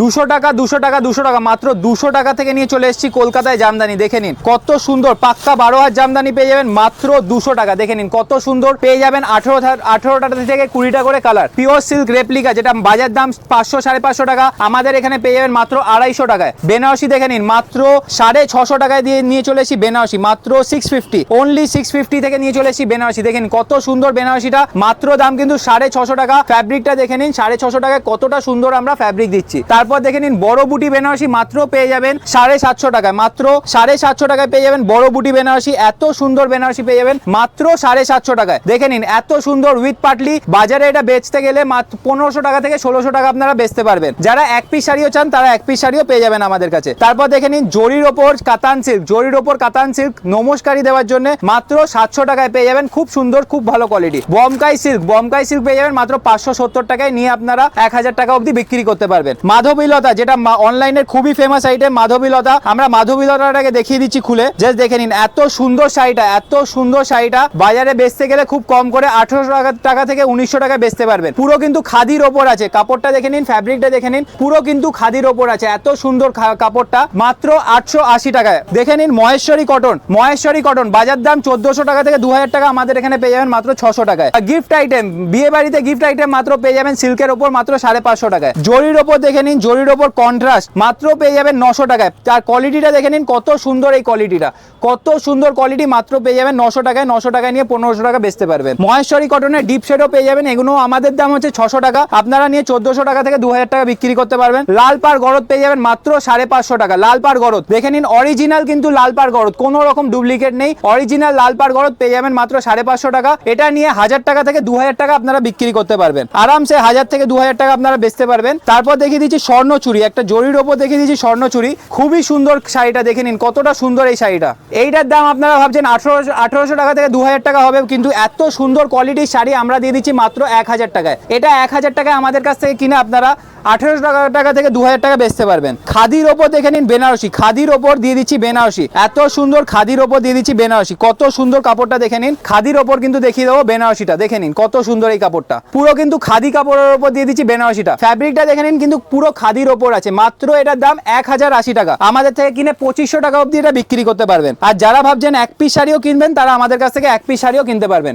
দুশো টাকা দুশো টাকা দুশো টাকা, মাত্র দুশো টাকা থেকে নিয়ে চলে এসেছি কলকাতায় জামদানি। দেখে নিন, কত সুন্দর পাক্কা বারো হাত জামদানি পেয়ে যাবেন মাত্র দুশো টাকা। দেখে নিন, কত সুন্দর পেয়ে যাবেন আঠেরো আঠেরো টাকা থেকে কুড়িটা করে কালার। পিওর সিল্ক রেপ্লিকা যেটা বাজার দাম পাঁচশো, সাড়ে পাঁচশো টাকা, আমাদের এখানে পেয়ে যাবেন মাত্র আড়াইশো টাকায়। বেনারসি দেখে নিন, মাত্র সাড়ে ছশো টাকায় দিয়ে নিয়ে চলে এসেছি বেনারসি, মাত্র six fifty only six fifty থেকে নিয়ে চলে এসেছি বেনারসি। দেখে নিন, কত সুন্দর বেনারসিটা, মাত্র দাম কিন্তু সাড়ে ছশো টাকা। ফ্যাব্রিকটা দেখে নিন, সাড়ে ছশো টাকায় কতটা সুন্দর আমরা ফ্যাব্রিক দিচ্ছি। তারপর দেখে নিন, বড় বুটি বেনারসি মাত্র পেয়ে যাবেন সাড়ে সাতশো টাকায়। মাত্র সাড়ে সাতশো টাকায় পেয়ে যাবেন বড় বুটি বেনারসি, এত সুন্দর বেনারসি পেয়ে যাবেন মাত্র সাড়ে সাতশো টাকায়। দেখে নিন, এত সুন্দর উইথ পাটলি। বাজারে এটা বেচতে গেলে মাত্র পনেরোশো টাকা থেকে ষোলোশো টাকা আপনারা বেচতে পারবেন। যারা এক পিস শাড়িও চান, তারা এক পিস শাড়িও পেয়ে যাবেন আমাদের কাছে। তারপর দেখে নিন, জরির ওপর কাতান সিল্ক। জরির ওপর কাতান সিল্ক নমস্কারী দেওয়ার জন্য মাত্র সাতশো টাকায় পেয়ে যাবেন খুব সুন্দর, খুব ভালো quality Bomkai silk. Bomkai silk পেয়ে যাবেন মাত্র পাঁচশো সত্তর টাকায়। নিয়ে আপনারা এক হাজার টাকা অবধি বিক্রি করতে পারবেন। মাধবীলতা, যেটা অনলাইনের খুবই ফেমাস আইটেম মাধবীলতা। আমরা মাধবীলতাটাকে দেখিয়ে দিচ্ছি খুলে। জাস্ট দেখে নিন, এত সুন্দর শাড়িটা, এত সুন্দর শাড়িটা বাজারে বেচতে গেলে খুব কম করে আঠারোশো টাকা থেকে উনিশশো টাকা বেচতে পারবেন। পুরো কিন্তু খাদির ওপর আছে। কাপড়টা দেখে নিন ফ্যাব্রিকটা দেখে নিন, পুরো কিন্তু খাদির ওপর আছে। এত সুন্দর কাপড়টা, মাত্র আটশো আশি টাকায়। দেখে নিন, মহেশ্বরী কটন মহেশ্বরী কটন বাজার দাম চোদ্দশো টাকা থেকে দু হাজার টাকা আমাদের এখানে পেয়ে যাবেন মাত্র ছশো টাকায়। গিফট আইটেম বিয়ে বাড়িতে গিফট আইটেম মাত্র পেয়ে যাবেন সিল্কের ওপর মাত্র সাড়ে পাঁচশো টাকায়। জরির ওপর দেখে নিন জরির ওপর কন্ট্রাস্ট মাত্র পেয়ে যাবেন নশো টাকায়। তার কোয়ালিটিটা দেখে নিন, কত সুন্দর এই কোয়ালিটিটা কত সুন্দর কোয়ালিটি মাত্র পেয়ে যাবেন নশো টাকায়। নশো টাকায় নিয়ে পনেরোশো টাকা বেচতে পারবেন। মহেশ্বরী কটনের ডিপ শেডও পেয়ে যাবেন। এগুলো আমাদের দাম হচ্ছে ছশো টাকা। আপনারা নিয়ে চোদ্দশো টাকা থেকে দু হাজার টাকা বিক্রি করতে পারবেন। লাল পাড় গরদ পেয়ে যাবেন মাত্র সাড়ে পাঁচশো টাকা। লাল পাড় গরদ। দেখে নিন অরিজিনাল কিন্তু লাল পাড় গরদ। কোনো রকম ডুপ্লিকেট নেই। অরিজিনাল লাল পাড় গরদ পেয়ে যাবেন মাত্র সাড়ে পাঁচশো টাকা। এটা নিয়ে হাজার টাকা থেকে দু হাজার টাকা আপনারা বিক্রি করতে পারবেন। আরামসে হাজার থেকে দু হাজার টাকা আপনারা বেচতে পারবেন। তারপর দেখিয়ে দিচ্ছি স্বর্ণ চুরি একটা জরির ওপর দেখে দিয়েছি স্বর্ণচুরি। খুবই সুন্দর শাড়িটা দেখে নিন, কতটা সুন্দর এই শাড়িটা। এইটার দাম আপনারা ভাবছেন আঠারোশো আঠারোশো টাকা থেকে দু হাজার টাকা হবে, কিন্তু এত সুন্দর কোয়ালিটির শাড়ি আমরা দিয়ে দিচ্ছি মাত্র এক হাজার টাকায়। এটা এক হাজার টাকায় আমাদের কাছ থেকে কিনে আপনারা আঠেরোশো টাকা থেকে দু হাজার টাকা বেচতে পারবেন। খাদির ওপর দেখে নিন বেনারসি। খাদির ওপর দিয়ে দিচ্ছি বেনারসি। এত সুন্দর খাদির ওপর দিয়ে দিচ্ছি বেনারসি। কত সুন্দর কাপড়টা দেখে নিন। খাদির ওপর কিন্তু দেখিয়ে দেবো বেনারসিটা। দেখে নিন কত সুন্দর এই কাপড়টা। পুরো কিন্তু খাদি কাপড়ের ওপর দিয়ে দিচ্ছি বেনারসিটা। ফ্যাব্রিকটা দেখে নিন কিন্তু পুরো খাদির ওপর আছে। মাত্র এটার দাম এক হাজার আশি টাকা। আমাদের থেকে কিনে পঁচিশশো টাকা অবধি এটা বিক্রি করতে পারবেন। আর যারা ভাবছেন এক পিস শাড়িও কিনবেন, তারা আমাদের কাছ থেকে এক পিস শাড়িও কিনতে পারবেন।